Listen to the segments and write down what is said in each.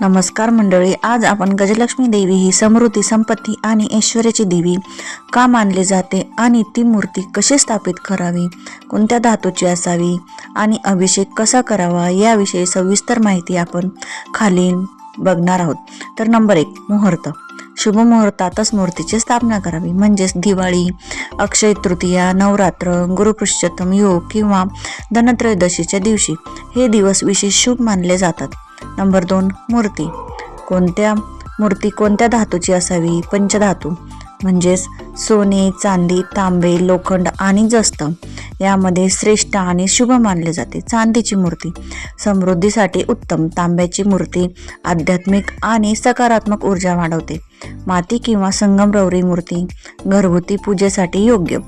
नमस्कार मंडळी आज आपण गजलक्ष्मी देवी ही समृद्धी संपत्ती आणि ऐश्वर्याची देवी का मानले जाते आणि ती मूर्ती कशी स्थापित करावी? कोणत्या धातूची असावी? आणि अभिषेक कसा करावा? याविषयी सविस्तर माहिती आपण खाली बघणार आहोत. तर नंबर एक मुहूर्त. शुभ मुहूर्तातच मूर्तीची स्थापना करावी. म्हणजेच दिवाळी अक्षय तृतीया नवरात्र गुरुपुरुषोत्तम योग किंवा धनत्रयोदशीच्या दिवशी हे दिवस विशेष शुभ मानले जातात. नंबर दोन मूर्ती. कोणत्या मूर्ती कोणत्या धातूची असावी? पंचधातू. म्हणजेच सोने चांदी तांबे लोखंड आणि जस्त. यामध्ये श्रेष्ठ आणि शुभ मानले जाते. चांदीची मूर्ती. समृद्धीसाठी उत्तम. तांब्याची मूर्ती आध्यात्मिक आणि सकारात्मक ऊर्जा वाढवते. माती किंवा संगमरवरी मूर्ती. घरगुती पूजेसाठी योग्य.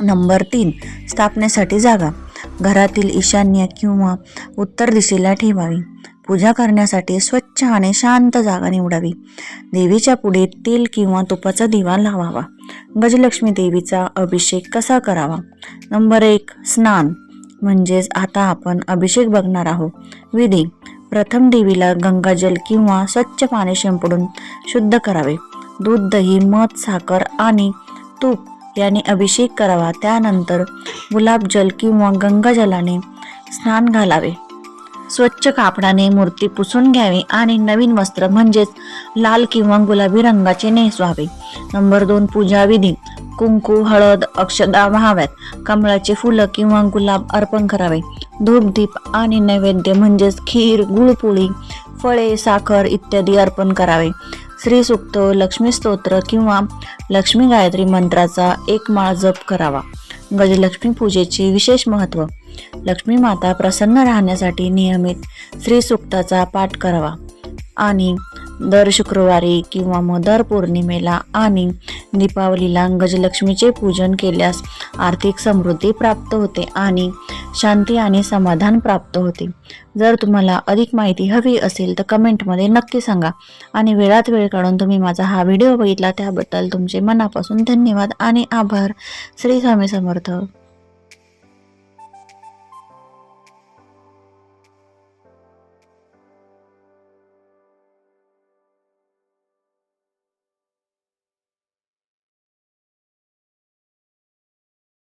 नंबर तीन स्थापनेसाठी जागा. घरातील ईशान्य किंवा उत्तर दिशेला ठेवावी. पूजा करण्यासाठी स्वच्छ आणि शांत जागा निवडावी. देवीच्या पुढे तेल किंवा तुपाचा दिवा लावावा. गजलक्ष्मी देवीचा अभिषेक कसा करावा? नंबर एक स्नान. म्हणजेच आता आपण अभिषेक बघणार आहोत. विधी. प्रथम देवीला गंगाजल किंवा स्वच्छ पाणी शिंपडून शुद्ध करावे. दूध दही मध साखर आणि तूप त्याने अभिषेक करावा. त्यानंतर गुलाबजल किंवा गंगाजलाने स्नान घालावे. स्वच्छ कापडाने मूर्ती पुसून घ्यावी आणि नवीन वस्त्र म्हणजेच लाल किंवा गुलाबी रंगाचे नेसवावे. नंबर दोन पूजा विधी. कुंकू हळद अक्षदा व्हाव्यात. कमळाचे फुलं किंवा गुलाब अर्पण करावे. धूपदीप आणि नैवेद्य म्हणजेच खीर गुळपोळी फळे साखर इत्यादी अर्पण करावे. श्री सुक्त लक्ष्मी स्तोत्र किंवा लक्ष्मी गायत्री मंत्राचा एक माळ जप करावा. गजलक्ष्मी पूजेचे विशेष महत्त्व लक्ष्मी माता प्रसन्न राहण्यासाठी नियमित श्री सुक्ताचा पाठ करावा. आणि दर शुक्रवारी किंवा मग दर पौर्णिमेला आणि दीपावलीला गजलक्ष्मीचे पूजन केल्यास आर्थिक समृद्धी प्राप्त होते आणि शांती आणि समाधान प्राप्त होते. जर तुम्हाला अधिक माहिती हवी असेल तर कमेंटमध्ये नक्की सांगा. आणि वेळात वेळ काढून तुम्ही माझा हा व्हिडिओ बघितला त्याबद्दल तुमचे मनापासून धन्यवाद आणि आभार. श्री स्वामी समर्थ.